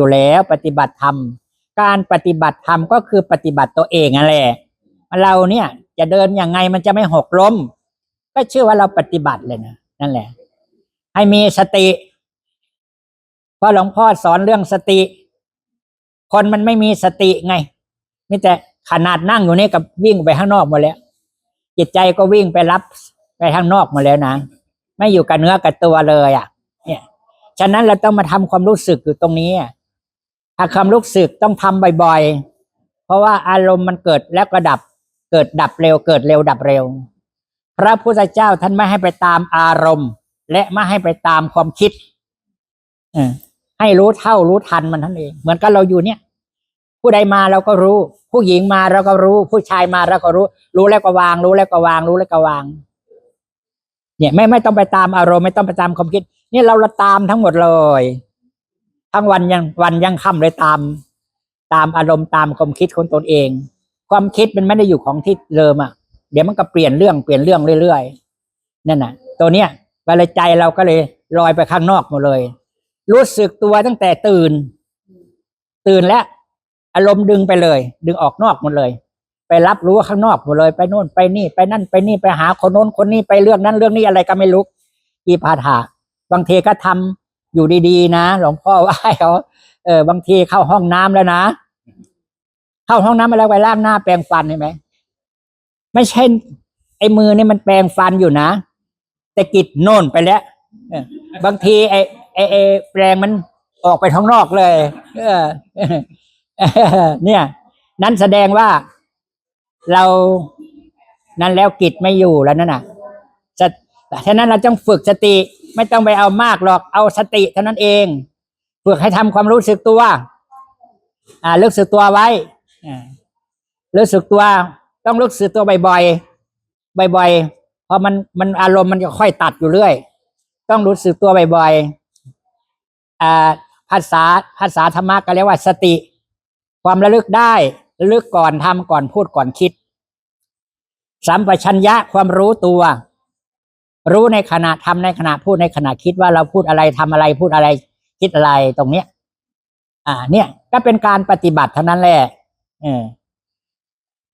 อยู่แล้วปฏิบัติธรรม การปฏิบัติธรรมก็คือปฏิบัติตัวเองนั่นแหละเราเนี่ยจะเดินยังไงมันจะไม่หกล้ม ก็ชื่อว่าเราปฏิบัติเลยนะนั่นแหละ ให้มีสติเพราะหลวงพ่อสอนเรื่องสติ คนมันไม่มีสติไงมีแต่ขนาดนั่งอยู่นี่กับวิ่งไปข้างนอกหมดแล้ว จิตใจก็วิ่งไปรับไปข้างนอกหมดแล้วนะไม่อยู่กับเนื้อกับตัวเลย อะ เนี่ย ฉะนั้นเราต้องมาทำความรู้สึกอยู่ตรงนี้อะ ถ้าความรู้สึกต้องทำบ่อยๆ เพราะว่าอารมณ์มันเกิดแล้วก็ดับ เกิดดับเร็ว เกิดเร็วดับเร็ว พระพุทธเจ้าท่านไม่ให้ไปตามอารมณ์ และไม่ให้ไปตามความคิดให้รู้เท่ารู้ทันมันท่านเอง เหมือนกับเราอยู่เนี่ย ผู้ใดมาเราก็รู้ ผู้หญิงมาเราก็รู้ ผู้ชายมาเราก็รู้ รู้แล้วก็วาง รู้แล้วก็วาง รู้แล้วก็วาง เนี่ยไม่ไม่ต้องไปตามอารมณ์ไม่ต้องไปตามความคิดนี่เราละตามทั้งหมดเลย ทั้งวันยังวันยังค่ำเลยตาม ตามอารมณ์ตามความคิดของตนเอง ความคิดมันไม่ได้อยู่ของที่เดิมอะ เดี๋ยวมันก็เปลี่ยนเรื่องเปลี่ยนเรื่องเรื่อยๆนั่นน่ะ ตัวเนี้ยเวลาใจเราก็เลยลอยไปข้างนอกหมดเลย รู้สึกตัวตั้งแต่ตื่น ตื่นแล้วอารมณ์ดึงไปเลย ดึงออกนอกหมดเลย ไปรับรู้ข้างนอกหมดเลย ไปโน่นไปนี่ไปนั่นไปนี่ไปหาคนโน้นคนนี้ไปเรื่องนั้นเรื่องนี้อะไรก็ไม่รู้อีพาถาบางทีก็ทำ อยู่ดีๆนะหลวงพ่อว่าให้เขาเออบางทีเข้าห้องน้ำแล้วนะ เข้าห้องน้ำมาแล้วไปล้างหน้าแปรงฟันเห็นไหมไม่ใช่ไอ้มือนี่มันแปรงฟันอยู่นะแต่กิดโน่นไปแล้วบางทีไอ้ไอ้ไอ้แปรงมันออกไปข้างนอกเลยเออเนี่ย นั่นแสดงว่าเรานั้นแล้วกิจไม่อยู่แล้วนั่นน่ะจะฉะนั้นเราต้องฝึกสติ ไม่ต้องไปเอามากหรอกเอาสติเท่านั้นเองฝึกให้ทำความรู้สึกตัว อ่ารู้สึกตัวไว้อ่ารู้สึกตัว ต้องรู้สึกตัวบ่อยๆบ่อยๆเพราะมันมันอารมณ์มันจะค่อยตัดอยู่เรื่อย ต้องรู้สึกตัวบ่อยๆอ่าภาษาภาษาธรรมะก็เรียกว่าสติ ความระลึกได้ระลึกก่อนทำก่อนพูดก่อนคิดสัมปชัญญะความรู้ตัว รู้ในขณะทำในขณะพูดในขณะคิดว่าเราพูดอะไรทำอะไรพูดอะไรคิดอะไรตรงเนี้ย อ่า เนี่ย ก็เป็นการปฏิบัติเท่านั้นแหละเออ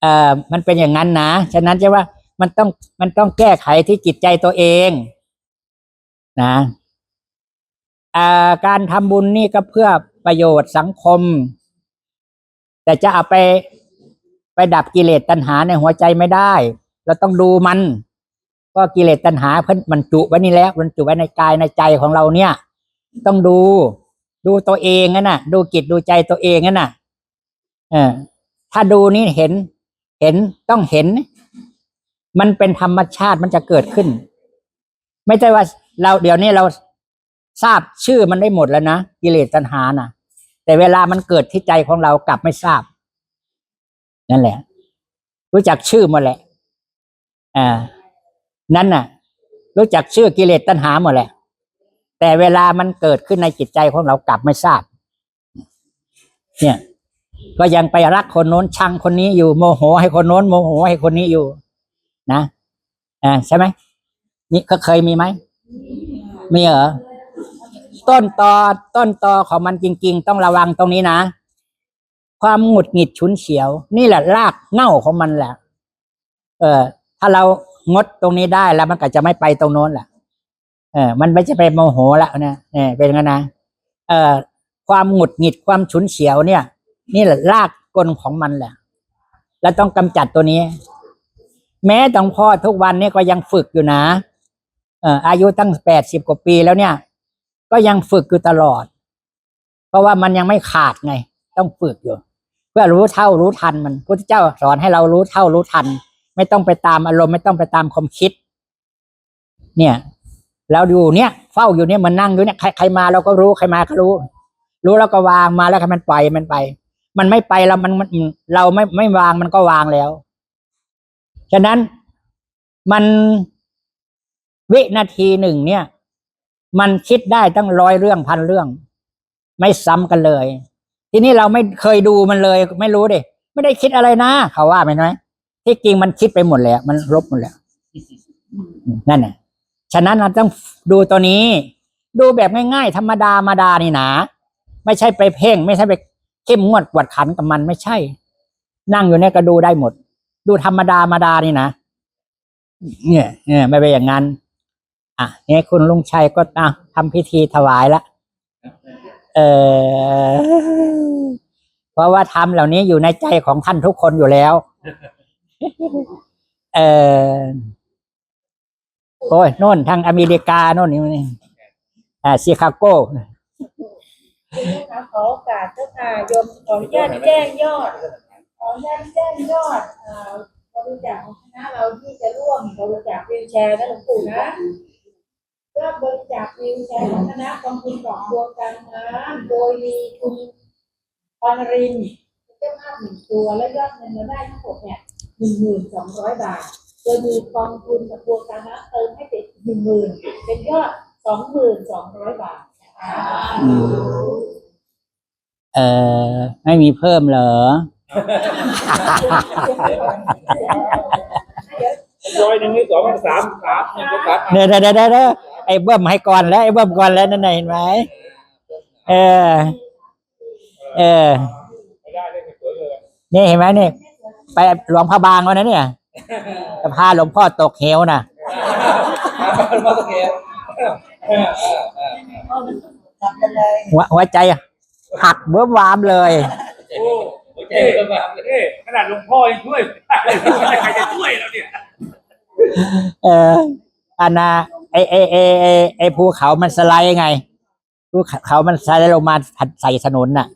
เอ่อมันเป็นอย่างนั้นนะฉะนั้นจะว่ามันต้องมันต้องแก้ไขที่จิตใจตัวเอง นะอ่าการทำบุญนี่ก็เพื่อประโยชน์สังคม แต่จะเอาไปไปดับกิเลสตัณหาในหัวใจไม่ได้ เราต้องดูมัน ก็กิเลสตัณหาเพิ่นมันจุไว้นี่แล้วมันจุไว้ในกายในใจของเราเนี่ย ต้องดู ดูตัวเองนั่นน่ะ ดูจิตดูใจตัวเองนั่นน่ะ เออ ถ้าดูนี่เห็น เห็นต้องเห็น มันเป็นธรรมชาติมันจะเกิดขึ้น ไม่ใช่ว่า เราเดี๋ยวนี้เราทราบชื่อมันได้หมดแล้วนะกิเลสตัณหาน่ะ แต่เวลามันเกิดที่ใจของเรากลับไม่ทราบ นั่นแหละ รู้จักชื่อมดแหละ อ่า นั่นน่ะ รู้จักชื่อกิเลสตัณหาหมดแหละ แต่เวลามันเกิดขึ้นในจิตใจของเรากลับไม่ทราบ เนี่ย ก็ยังไปรักคนโน้นชังคนนี้อยู่โมโห ให้คนโน้นโมโหให้คนนี้อยู่ นะอ่าใช่ไหมนี่ก็เคยมีไหมมีเหรอต้นตอต้นตอของมันจริง ๆ ต้องระวังตรงนี้นะความหงุดหงิดฉุนเฉียว นี่แหละรากเหง้าของมันแหละ เออ ถ้าเรา งดตรงนี้ได้แล้วมันก็จะไม่ไปตรงโน้นแหละเออ มันไม่จะไปโมโหแล้วนะเนี่ยเป็นงั้นนะเอ่อความหงุดหงิดความฉุนเฉียวเนี่ย นี่แหละรากกลของมันแหละแล้วต้องกำจัดตัวนี้ แม้ตองพ่อทุกวันนี้ก็ยังฝึกอยู่นะเอ่ออายุตั้งแปดสิบกว่าปีแล้วเนี่ย ก็ยังฝึกอยู่ตลอด เพราะว่ามันยังไม่ขาดไง ต้องฝึกอยู่ เพื่อรู้เท่ารู้ทันมันพุทธเจ้าสอนให้เรารู้เท่ารู้ทัน ไม่ต้องไปตามอารมณ์ไม่ต้องไปตามความคิด เนี่ย เราอยู่เนี่ย เฝ้าอยู่เนี่ยมันนั่งอยู่เนี่ยใครใครมาเราก็รู้ใครมาก็รู้ รู้แล้วก็วางมาแล้วให้มันปล่อยมันไป มันไม่ไปแล้วมันมันเราไม่ไม่วางมันก็วางแล้ว ฉะนั้นมันวินาทีหนึ่งเนี่ย มันคิดได้ตั้งร้อยเรื่องพันเรื่อง ไม่ซ้ำกันเลย ทีนี้เราไม่เคยดูมันเลย ไม่รู้ดิไม่ได้คิดอะไรนะเขาว่าไหมไหม ที่จริงมันคิดไปหมดแล้ว มันลบหมดแล้วนั่นแหละฉะนั้นเราต้องดูตัวนี้ ดูแบบง่ายๆธรรมดามาดานี่นะไม่ใช่ไปเพ่ง ไม่ใช่ไปเข้มงวดกวดขันกับมันไม่ใช่ นั่งอยู่เนี่ยก็ดูได้หมด ดูธรรมดามาดานี่นะเนี่ยเนี่ยไม่เป็นอย่างนั้นอะเนี่ยคุณลุงชัยก็อะทำพิธีถวายละเออเพราะว่าธรรมเหล่านี้อยู่ในใจของท่านทุกคนอยู่แล้ว เออโอ้ยโน่นทางอเมริกาโน่นนี่อ่าชิคาโกขอโอกาสเจ้าค่ะโยมขออนุญาตแจ้งยอด ขออนุญาตแจ้งยอดเอ่อบริจาคของคณะเราที่จะร่วมบริจาควีลแชร์นะหลวงปู่นะยอดบริจาควีลแชร์ของคณะกองทุนดอกบัวกันน้ำโดยมีคุณปานรินเป็นเจ้าภาพหนึ่งตัวและยอดเงินเราได้ทั้งหมดเนี่ย หนึ่งหมื่นสองร้อยบาท โดยมีกองทุนดอกบัวกันน้ำเติมให้เป็นหนึ่งหมื่นเป็นยอดสองหมื่นสองร้อยบาทนะคะอืมเออไม่มีเพิ่มเหรอ ร้อยหนึ่งนี่สองสามสามหนึ่งก็สามเด้อเด้อเด้อเด้อเด้อไอ้เบิ้มให้ก่อนแล้วไอ้เบิ้มก่อนแล้วนั่นน่ะเห็นไหมเออ เออ ไม่ได้เลยสวยเลย นี่เห็นไหมนี่ ไปหลวงพระบางวันนั้นเนี่ยจะพาหลวงพ่อตกเหวน่ะมาตะเกียบหัวหัวใจหักเบิ้มวามเลยโอ้เอ๊ะเอ๊ะขนาดหลวงพ่อยังช่วยใครจะช่วยเราเนี่ย เอออันน่ะไอไอไอไอไอภูเขามันสไลด์ไงภูเขามันสไลด์ลงมาใส่ถนนน่ะ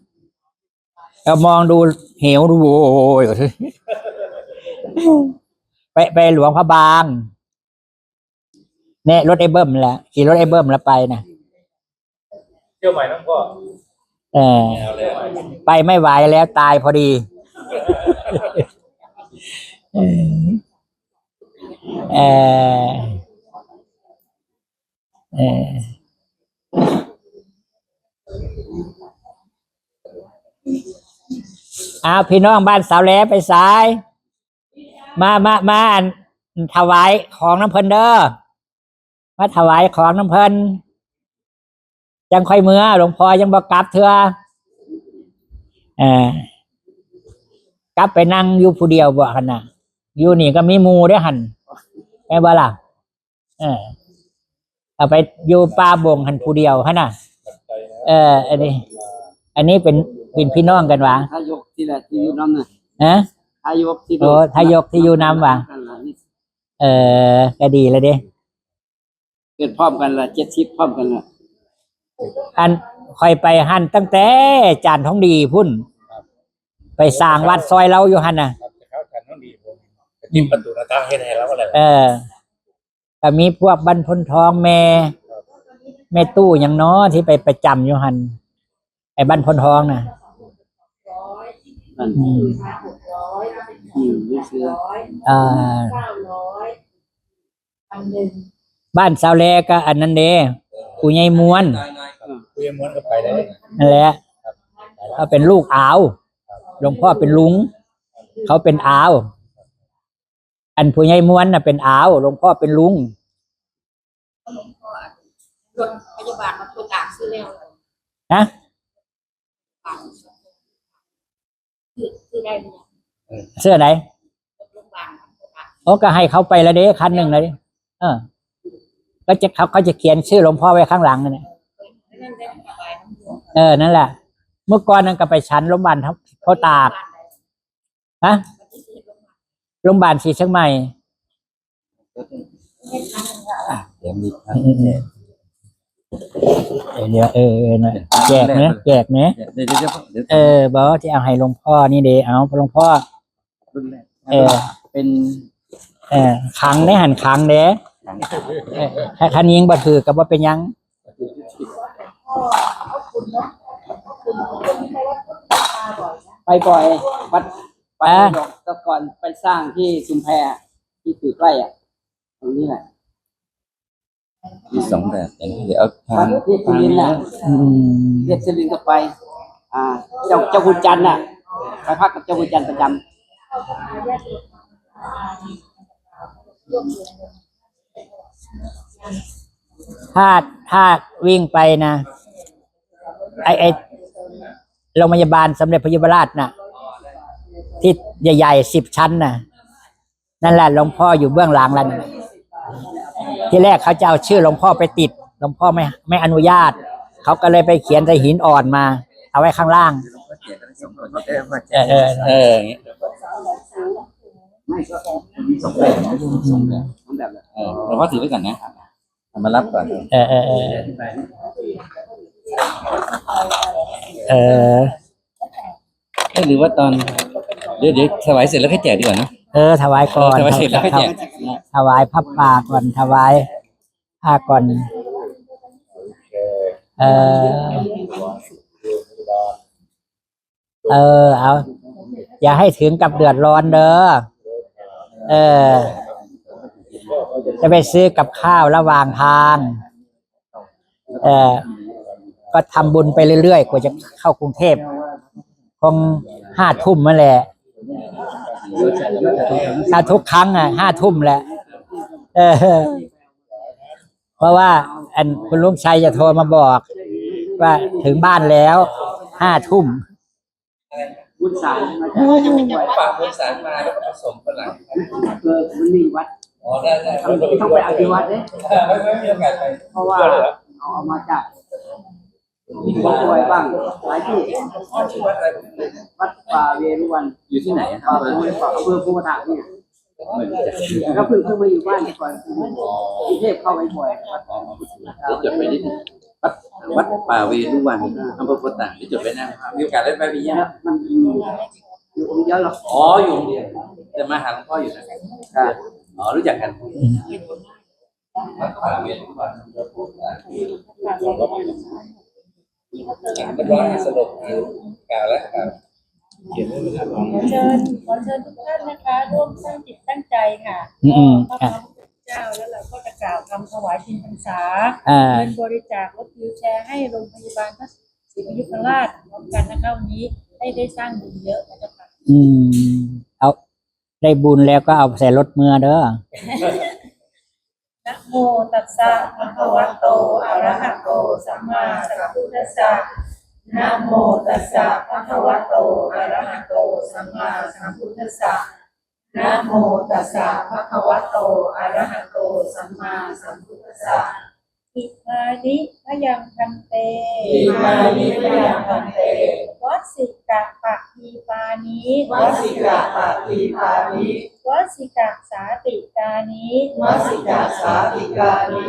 เรามองดูเหวดูโอ้ยไปไปหลวงพระบางเนี่ยรถไอ้เบิ้มแหละขี่รถไอ้เบิ้มแล้วไปนะเที่ยวใหม่น้องพ่อเออเอาเลยไปไม่ไหวแล้วตายพอดีเออเออเออเอาพี่น้องบ้านสาวแหลไปสาย มามามาถวายของน้ำเพลินเด้อมาถวายของน้ำเพลินจังค่อยเมื่อหลวงพ่อยังบอกกลับเถอะเออกลับไปนั่งอยู่ผู้เดียวบ่ขนาดอยู่นี่ก็มีมูเด้วยหันแม่บ่ล่ะเออเอาไปอยู่ป่าบงหันผู้เดียวฮะน่ะ เออ อันนี้ อันนี้เป็น เป็นพี่น้องกันวะทายกที่ละที่อยู่น้ำน่ะฮะทายกที่โอ้ทายกที่อยู่น้ำว่ะเออก็ดีแล้วเด้เกิดพร้อมกันละเจ็ดสิบพร้อมกันละอันคอยไปหันตั้งแต่จานท้องดีพุ่น ไปสร้างวัดซอยเราอยู่หันน่ะเข้าฉันต้องดีผมจิ้มประตูหน้าต่างให้แทนแล้วอะไรเออก็มีพวกบรรพนทองแม่แม่ตู้อย่างน้อที่ไปประจำอยู่หันไอ้บรรพนทองน่ะ นั่นอืมหกร้อยเป็นอืมนี่คือร้อยอ่า เก้าร้อยพันหนึ่งบ้านสาวแลก็อันนั้นเด้กูใหญ่ม้วนคุยม้วนก็ไปได้นั่นแหละเขาเป็นลูกอาวหลวงพ่อเป็นลุง เขาเป็นอาว อันผู้ใหญ่ม้วนน่ะเป็นอาวหลวงพ่อเป็นลุง รถพยาบาลมาประกาศซื้อแล้วนะ คื อคือได้ไหมเสื้อไหนโรงพยาบาลประกาศโอ้ก็ให้เขาไปแล้วเด้คันหนึ่งเลยเออก็จะเขาเขาจะเขียนชื่อหลวงพ่อไว้ข้างหลังนั่นแหละนั่นได้สบายทั้งหมดเออนั่นแหละ เมื่อก่อนนั่นก็ไปชั้นโรงพยาบาลเขาเขาตากฮะโรงพยาบาลศรีเชียงใหม่ เดี๋ยวมีเดี๋ยวเออเออนะแจกนะแจกเดี๋ยเดี๋ยวเดี๋ยวเดี๋ยวเออบอกที่เอาให้หลวงพ่อนี่เดเอาหลวงพ่อรุ่นแรกเออ เป็น เออขังได้หันขังเด้ถ้าคันยิงบ่ถือกับว่าเป็นยังไปบ่อยวัดไปดอกแต่ก่อนไปสร้างที่ชุมแพที่ถือใกล้อะตรงนี้แหละ มีสองแบบอย่างนี้เดี๋ยวเอาวัดที่สุรินทร์น่ะอืมเรียกสุรินทร์ก็ไป อ่า เจ้าเจ้าคุณจันทร์น่ะไปพักกับเจ้าคุณจันทร์ประจำถ้าถ้าวิ่งไปนะ ไอไอโรงพยาบาลสมเด็จพระยุพราชน่ะที่ใหญ่ๆสิบชั้นน่ะนั่นแหละหลวงพ่ออยู่เบื้องหลังแล้วน่ะ ที่แรกเขาจะเอาชื่อหลวงพ่อไปติดหลวงพ่อไม่ไม่อนุญาต เขาก็เลยไปเขียนใส่หินอ่อนมา เอาไว้ข้างล่างเออเออเอออย่างเงี้ยไม่ก็มีสองแบบสองแบบสองแบบเลยเออหลวงพ่อถือไว้ก่อนนะมารับก่อนเออเออเออเออหรือว่าตอนเดี๋ยวเดี๋ยวถวายเสร็จแล้วค่อยแจกดีกว่านะ เออ ถวายก่อนถวายเสร็จแล้วค่อยแจก ถวายพระป่าก่อนถวายผ้าก่อน เออ เออ เอา อย่าให้ถึงกับเดือดร้อนเด้อ เออ จะไปซื้อกับข้าวระหว่างทาง เออ ก็ทำบุญไปเรื่อยๆ กว่าจะเข้ากรุงเทพ คงห้าทุ่มมาแหละ ถ้าทุกครั้งอะห้าทุ่มแหละเออ เพราะว่า อันคุณลุงชัยจะโทรมาบอก ว่าถึงบ้านแล้วห้าทุ่มบุญสารมาจากฝากบริษัทมาแล้วก็ผสมฝรั่งเกิดมันมีวัดอ๋อได้ได้ต้องไปเอาที่วัดเนี่ยไม่ไม่มีโอกาสไปเพราะว่าเอาเอามาจาก มีคนป่วยบ้างหลายที่ชื่อวัดอะไรวัดป่าเวรุวันอยู่ที่ไหนครัป่าบเวรุวันอำเภอภูมิทาเนี่ยไม่รู้จักชื่อก็เพิ่งเพิ่งมาอยู่บ้านก่อนกรุงเทพเข้าไปบ่อยวัดเดี๋ยวจดไปนิดนึงวัดวัดป่าเวรุวันอำเภอโพธิ์ต่างเดี๋ยวจดไปนะมีโอกาสได้ไปมีเนี่ยเยอะมันอยู่องค์เดียวหรอกอ๋ออยู่โรงเรียนจะมาหาหลวงพ่ออยู่นะอ๋อรู้จักกันวัดป่าเวรุวันอำเภอโพธิ์ต่าง มันร้อนสลบกล่าวแล้วกล่าวขอเชิญขอเชิญทุกท่านนะคะ ร่วมตั้งจิตตั้งใจค่ะอืมอืมพระอะพุทธเจ้าแล้วเราก็จะกล่าวคำถวายชินพรรษาอ่า เงินบริจาครถวิวแชร์ให้โรงพยาบาลพระศรียุพราชพร้อมกันนะคะวันนี้ได้ได้สร้างบุญเยอะนะเจ้าค่ะอืม เอา ได้บุญแล้วก็เอาใส่รถเมือเด้อ นะโมตัสสะภะคะวะโตอะระหะโตสัมมาสัมพุทธัสสะนะโมตัสสะภะคะวะโตอะระหะโตสัมมาสัมพุทธัสสะนะโมตัสสะภะคะวะโตอะระหะโตสัมมาสัมพุทธัสสะอิมานิพยังพันเตอิมานิพยังพันเต วัสสิกะปะทีปานิวัสสิกะปะทีปานิวัสสิกะสาติกานิวัสสิกะสาธิกานิ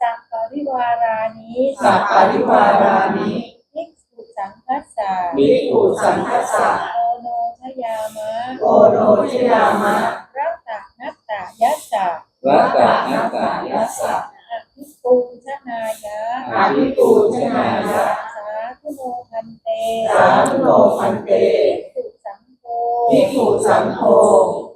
สัพปริวารานิสัพปริวารานิภิกษุสังคัสสะภิกขุสังคัสสะโอโนชยามะโอโนชยามะรัตตะนัตตะยัสสะรัตตานัตตายัสสะอภิปูชนายะ อาภิปูชนายะสาธุ โนพันเตสาธุโนพันเตภิกษุสังโฆภิกขุสังโฆ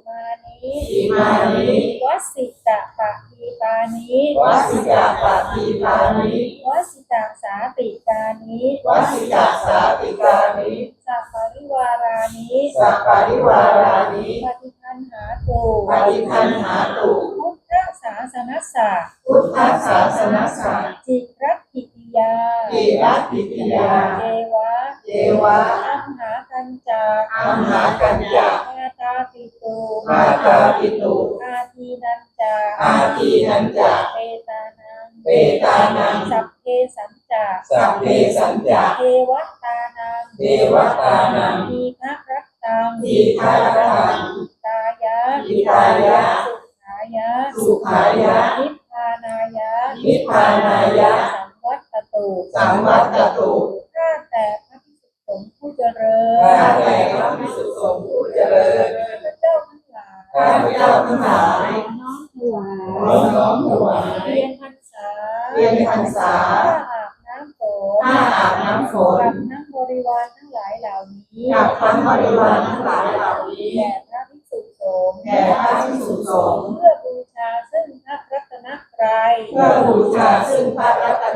มานิอิมานิวัสสิตะปะทีปานิวัสสิกะปะทีปานิวัสสิตะสาติกานิวัสสิกะสาธิกานิสัพปริวารานิสัพปริวารานิปฏิคันหาตุปฏิคันหาตุพุทธศาสนัสสะพุทธศาสนสาจิรัตติติ ยาติรัตติติยาเทวะเทวะ อัมหากัญจาอัมหากัญจามาตาปิตุมาตาปิตุ